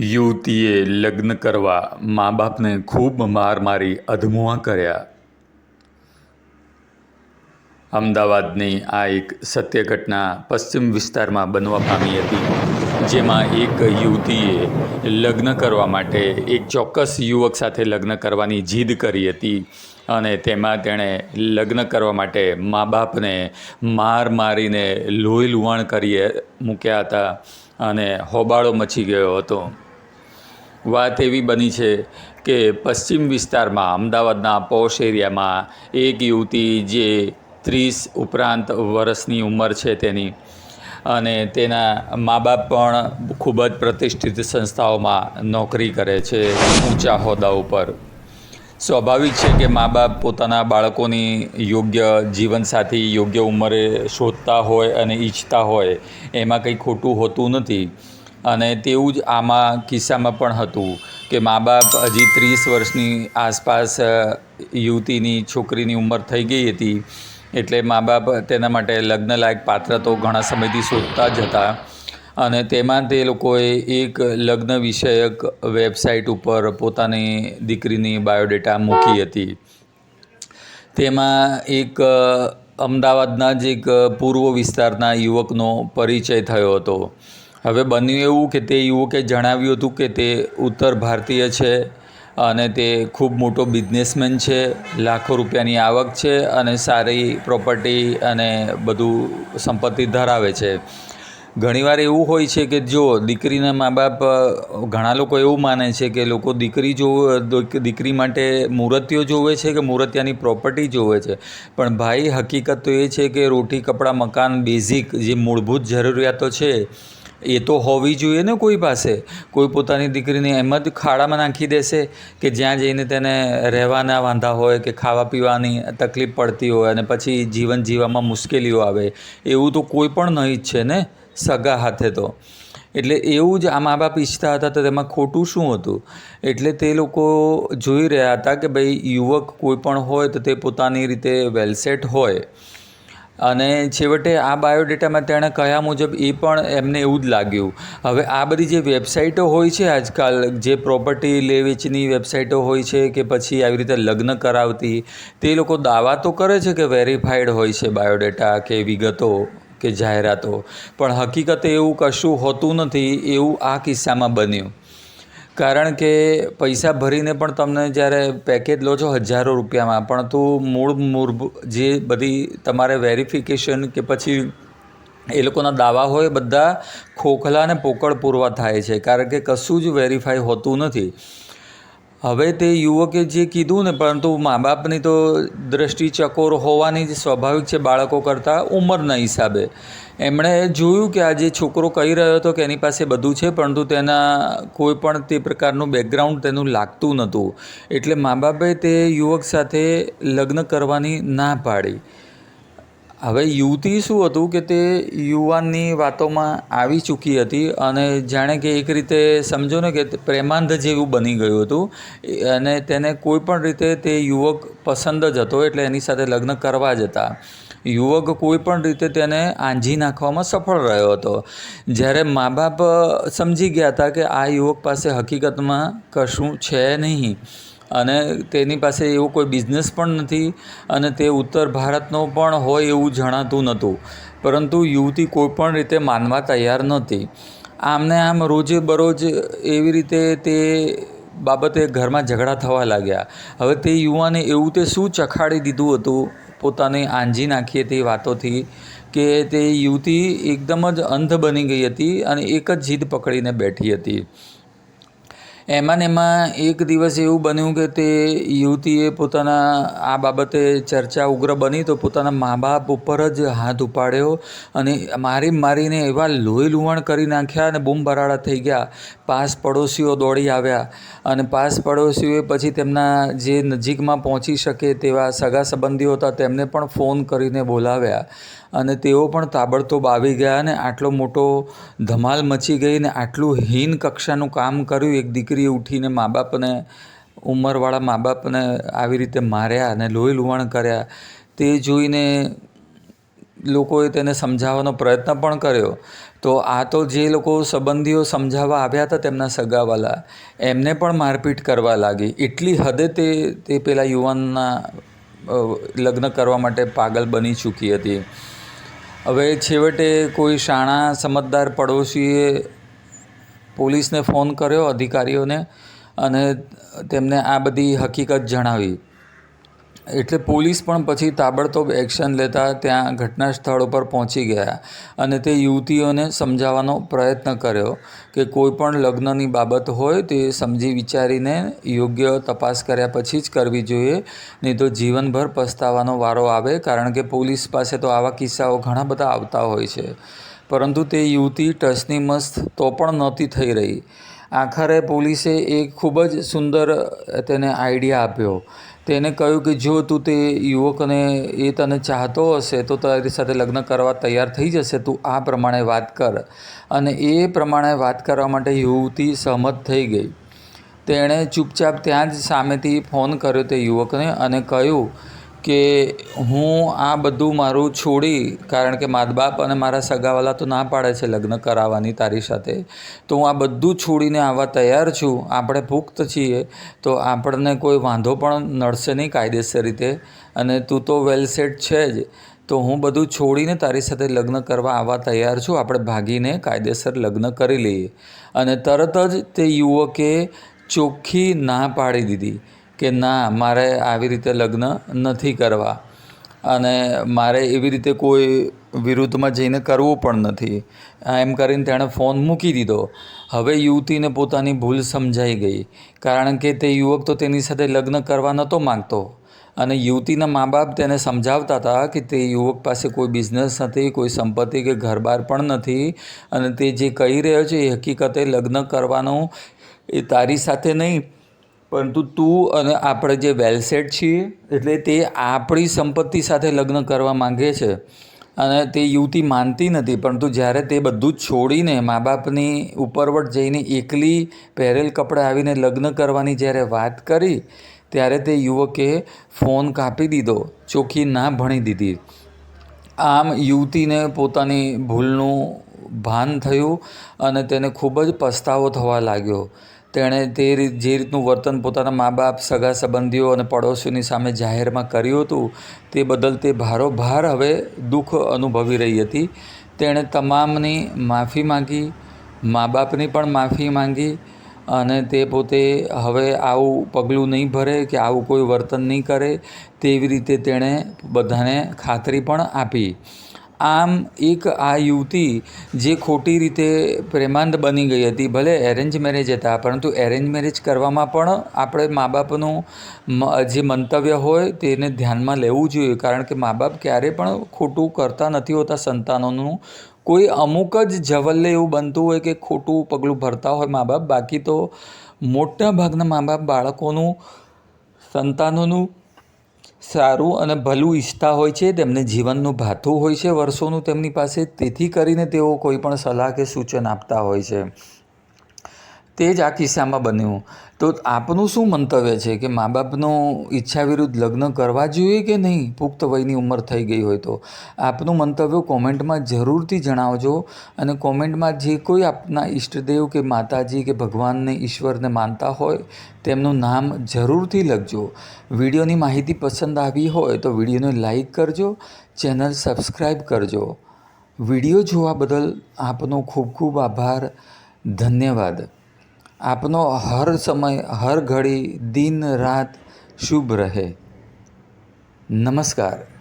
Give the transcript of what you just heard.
યુવતીએ લગ્ન કરવા મા બાપને ખૂબ માર મારી અધમુઆ કર્યા. અમદાવાદની આ એક સત્ય ઘટના પશ્ચિમ વિસ્તારમાં બનવા પામી હતી, જેમાં એક યુવતીએ લગ્ન કરવા માટે એક ચોક્કસ યુવક સાથે લગ્ન કરવાની જીદ કરી હતી અને તેમાં તેણે લગ્ન કરવા માટે મા બાપને માર મારીને લોહી લુહાણ કરી મૂક્યા હતા અને હોબાળો મચી ગયો હતો. વાત એવી બની છે કે પશ્ચિમ વિસ્તારમાં, અમદાવાદના પોશ એરિયામાં, એક યુવતી જે ત્રીસ ઉપરાંત વર્ષની ઉંમર છે તેની અને તેના મા બાપ પણ ખૂબ જ પ્રતિષ્ઠિત સંસ્થાઓમાં નોકરી કરે છે ઊંચા હોદ્દા ઉપર. સ્વાભાવિક છે કે મા બાપ પોતાના બાળકોની યોગ્ય જીવનસાથી, યોગ્ય ઉંમરે શોધતા હોય અને ઈચ્છતા હોય, એમાં કંઈ ખોટું હોતું નથી. અને તેવું જ આમાં કિસ્સામાં પણ હતું કે મા બાપ હજી ત્રીસ વર્ષની આસપાસ યુવતીની છોકરીની ઉંમર થઈ ગઈ હતી. એટલે મા બાપ તેના માટે લગ્નલાયક પાત્ર તો ઘણા સમયથી શોધતા જ હતા. અને તેમાં તે લોકોએ એક લગ્ન વિષયક વેબસાઇટ ઉપર પોતાની દીકરીની બાયોડેટા મૂકી હતી. તેમાં એક અમદાવાદના જ એક પૂર્વ વિસ્તારના યુવકનો પરિચય થયો હતો. હવે બન્યું એવું કે તે યુવકે જણાવ્યું હતું કે તે ઉત્તર ભારતીય છે અને તે ખૂબ મોટો બિઝનેસમેન છે, લાખો રૂપિયાની આવક છે અને સારી પ્રોપર્ટી અને બધું સંપત્તિ ધરાવે છે. ઘણીવાર એવું હોય છે કે જો દીકરીના મા બાપ ઘણા લોકો એવું માને છે કે લોકો દીકરી જો દીકરી માટે મૂર્તિઓ જોવે છે કે મૂર્તિયાની પ્રોપર્ટી જોવે છે. પણ ભાઈ, હકીકત તો એ છે કે રોટી, કપડાં, મકાન, બેઝિક જે મૂળભૂત જરૂરિયાતો છે એ તો હોવી જોઈએ ને કોઈ પાસે. કોઈ પોતાની દીકરીને એમ જ ખાડામાં નાખી દેશે કે જ્યાં જઈને તેને રહેવાના વાંધા હોય કે ખાવા પીવાની તકલીફ પડતી હોય અને પછી જીવન જીવવામાં મુશ્કેલીઓ આવે. એવું તો કોઈ પણ જ છે ને સગા હાથે તો. એટલે એવું જ આ મા બાપ ઈચ્છતા હતા તો તેમાં ખોટું શું હતું? એટલે તે લોકો જોઈ રહ્યા હતા કે ભાઈ યુવક કોઈ પણ હોય તો તે પોતાની રીતે વેલસેટ હોય. અને છેવટે આ બાયોડેટામાં તેણે કયા મુજબ એ પણ એમને એવું જ લાગ્યું. હવે આ બધી જે વેબસાઇટો હોય છે આજકાલ, જે પ્રોપર્ટી લે વેચની વેબસાઇટો હોય છે કે પછી આવી રીતે લગ્ન કરાવતી, તે લોકો દાવા તો કરે છે કે વેરીફાઈડ હોય છે બાયોડેટા કે વિગતો કે જાહેરાતો. પણ હકીકતે એવું કશું હોતું નથી, એવું આ કિસ્સામાં બન્યું. કારણ કે પૈસા ભરીને પણ તમને જ્યારે પેકેજ લો છો હજારો રૂપિયામાં, પણ તો મૂળ મૂળ જે બધી તમારે વેરિફિકેશન કે પછી એ લોકોના દાવા હોય, બધા ખોખલા અને પોકળ પૂરવા થાય છે. કારણ કે કશું જ વેરીફાઈ હોતું નથી. હવે તે યુવકે જે કીધું ને, પરંતુ મા બાપની તો દ્રષ્ટિ ચકોર હોવાની જ સ્વાભાવિક છે બાળકો કરતાં ઉંમરના હિસાબે. એમણે જોયું કે આ જે છોકરો કહી રહ્યો હતો કે એની પાસે બધું છે, પરંતુ તેના કોઈ પણ તે પ્રકારનું બેકગ્રાઉન્ડ તેનું લાગતું નહોતું. એટલે મા બાપે તે યુવક સાથે લગ્ન કરવાની ના પાડી. હવે યુવતી શું હતું કે તે યુવાનની વાતોમાં આવી ચૂકી હતી અને જાણે કે એક રીતે સમજો ને કે પ્રેમાંધ જેવું બની ગયું હતું. અને તેને કોઈ પણ રીતે તે યુવક પસંદ જ હતો, એટલે એની સાથે લગ્ન કરવા જ હતા. યુવક કોઈ પણ રીતે તેને આંજી નાખવામાં સફળ રહ્યો હતો. જ્યારે મા બાપ સમજી ગયા હતા કે આ યુવક પાસે હકીકતમાં કશું છે નહીં. અને તેની પાસે એવો કોઈ બિઝનેસ પણ નથી અને તે ઉત્તર ભારતનો પણ હોય એવું જણાતું નહોતું. પરંતુ યુવતી કોઈપણ રીતે માનવા તૈયાર નહોતી. આમને આમ રોજે બરોજ એવી રીતે તે બાબતે ઘરમાં ઝઘડા થવા લાગ્યા. હવે તે યુવાને એવું તે શું ચખાડી દીધું હતું? પોતાની આંજી નાખી હતી વાતોથી કે તે યુવતી એકદમ જ અંધ બની ગઈ હતી અને એક જ જીદ પકડીને બેઠી હતી. એમાં ને એમાં એક દિવસ એવું બન્યું કે તે યુવતીએ પોતાના આ બાબતે ચર્ચા ઉગ્ર બની તો પોતાના મા બાપ ઉપર જ હાથ ઉપાડ્યો અને મારી મારીને એવા લોહી લુહાણ કરી નાખ્યા અને બૂમ બરાડા થઈ ગયા. પાસ પડોશીઓ દોડી આવ્યા અને પાસ પડોશીઓએ પછી તેમના જે નજીકમાં પહોંચી શકે તેવા સગા સંબંધીઓ હતા તેમને પણ ફોન કરીને બોલાવ્યા અને તેઓ પણ તાબડતોબ આવી ગયા અને આટલો મોટો ધમાલ મચી ગઈ ને આટલું હીન કક્ષાનું કામ કર્યું એક દીકરીએ ઉઠીને મા બાપને ઉંમરવાળા મા બાપને આવી રીતે માર્યા અને લોહી લુહાણ કર્યા, તે જોઈને લોકોએ તેને સમજાવવાનો પ્રયત્ન પણ કર્યો. તો આ તો જે લોકો સંબંધીઓ સમજાવવા આવ્યા હતા તેમના સગાવાલા, એમને પણ મારપીટ કરવા લાગી. એટલી હદે તે તે પેલા યુવાનના લગ્ન કરવા માટે પાગલ બની ચૂકી હતી. હવે છેવટે કોઈ શાણા, સમજદાર પડોશીએ પોલીસને ફોન કર્યો, અધિકારીઓને, અને તેમને આ બધી હકીકત જણાવી. એટલે પોલીસ પણ પછી તાબડતોબ એક્શન લેતા ત્યાં ઘટના સ્થળ ઉપર પહોંચી ગયા અને તે યુવતીઓને સમજાવવાનો પ્રયત્ન કર્યો કે કોઈ પણ લગ્નની બાબત હોય તે સમજી વિચારીને યોગ્ય તપાસ કર્યા પછી જ કરવી જોઈએ, નહીં તો જીવનભર પસ્તાવાનો વારો આવે, કારણ કે પોલીસ પાસે તો આવા કિસ્સાઓ ઘણા બધા આવતા હોય છે. પરંતુ તે યુવતી ટસની મસ્ત તો પણ નહોતી થઈ રહી. આખરે પોલીસે એક ખૂબ જ સુંદર તેને આઈડિયા આપ્યો. તેને કહ્યું કે જો તું તે યુવકને એ તને ચાહતો હશે, તો તારી સાથે લગ્ન કરવા તૈયાર થઈ જશે. તું આ પ્રમાણે વાત કર. અને એ પ્રમાણે વાત કરવા માટે યુવતી સહમત થઈ ગઈ. તેણે ચૂપચાપ ત્યાં જ સામેથી ફોન કર્યો તે યુવકને અને કહ્યું કે હું આ બધું મારું છોડી, કારણ કે મા બાપ અને મારા સગાવાલા તો ના પાડે છે લગ્ન કરાવવાની તારી સાથે, તો હું આ બધું છોડીને આવવા તૈયાર છું. આપણે પુખ્ત છીએ, તો આપણને કોઈ વાંધો પણ નડશે નહીં કાયદેસર રીતે. અને તું તો વેલ સેટ છે જ. તો હું બધું છોડીને તારી સાથે લગ્ન કરવા આવવા તૈયાર છું. આપણે ભાગીને કાયદેસર લગ્ન કરી લઈએ. અને તરત જ તે યુવકે ચોખ્ખી ના પાડી દીધી. કે ના, મારે આવી રીતે લગ્ન નથી કરવા. અને મારે એવી રીતે કોઈ વિરુદ્ધમાં જઈને કરવું પણ નથી. એમ કરીને તેણે ફોન મૂકી દીધો. હવે યુવતીને પોતાની ભૂલ સમજાઈ ગઈ. કારણ કે તે યુવક તો તેની સાથે લગ્ન કરવા નહોતો માગતો. અને યુવતીના મા બાપ તેને સમજાવતા હતા કે તે યુવક પાસે કોઈ બિઝનેસ નથી, કોઈ સંપત્તિ કે ઘરબાર પણ નથી. અને તે જે કહી રહ્યો છે એ હકીકતે લગ્ન કરવાનું એ તારી સાથે નહીં પરંતુ તું અને આપણે જે વેલસેટ છીએ, એટલે તે આપણી સંપત્તિ સાથે લગ્ન કરવા માંગે છે. અને તે યુવતી માનતી નથી, પરંતુ જ્યારે તે બધું છોડીને મા બાપની ઉપરવટ જઈને એકલી પહેરેલ કપડાં આવીને લગ્ન કરવાની જ્યારે વાત કરી, ત્યારે તે યુવકે ફોન કાપી દીધો, ચોખ્ખી ના ભણી દીધી. આમ યુવતીને પોતાની ભૂલનું ભાન થયું અને તેને ખૂબ જ પસ્તાવો થવા લાગ્યો. તેણે તે રીત જે રીતનું વર્તન પોતાના મા બાપ સગા સંબંધીઓ અને પડોશીઓની સામે જાહેરમાં કર્યું હતું, તે બદલ તે ભારોભાર હવે દુઃખ અનુભવી રહી હતી. તેણે તમામની માફી માંગી મા બાપની પણ માફી માંગી અને તે પોતે હવે આવું પગલું નહીં ભરે કે આવું કોઈ વર્તન નહીં કરે તેવી રીતે તેણે બધાને ખાતરી પણ આપી. આમ એક આ યુવતી જે ખોટી રીતે પ્રેમાંધ બની ગઈ હતી, ભલે એરેન્જ મેરેજ હતા, પરંતુ એરેન્જ મેરેજ કરવામાં પણ આપણે મા બાપનું જે મંતવ્ય હોય તેને ધ્યાનમાં લેવું જોઈએ. કારણ કે મા બાપ ક્યારેય પણ ખોટું કરતા નથી હોતા સંતાનોનું. કોઈ અમુક જ જવલ્લે એવું બનતું હોય કે ખોટું પગલું ભરતા હોય મા બાપ બાકી તો મોટા ભાગના મા બાપ બાળકોનું, સંતાનોનું સારું અને ભલું ઈચ્છતા હોય છે, તેમને જીવનનું ભાથું હોય છે, વર્ષોનું તેમની પાસે તેથી કરીને તેઓ કોઈ પણ સલાહ કે સૂચન આપતા હોય છે. તે જ આ કિસ્સામાં બન્યું. તો આપનું શું મંતવ્ય છે કે મા બાપનો ઈચ્છા વિરુદ્ધ લગ્ન કરવા જોઈએ કે નહીં? પુખ્ત વયની ઉંમર થઈ ગઈ હોય તો. આપનું મંતવ્ય કોમેન્ટમાં જરૂરથી જણાવજો અને કોમેન્ટમાં જે કોઈ આપના ઈષ્ટદેવ કે માતાજી કે ભગવાનને ઈશ્વરને માનતા હોય, તેમનું નામ જરૂરથી લખજો. વિડીયોની માહિતી પસંદ આવી હોય તો વિડીયોને લાઈક કરજો, ચેનલ સબસ્ક્રાઈબ કરજો. વીડિયો જોવા બદલ આપનો ખૂબ ખૂબ આભાર. ધન્યવાદ. આપનો હર સમય હર ઘડી દિન રાત શુભ રહે. નમસ્કાર.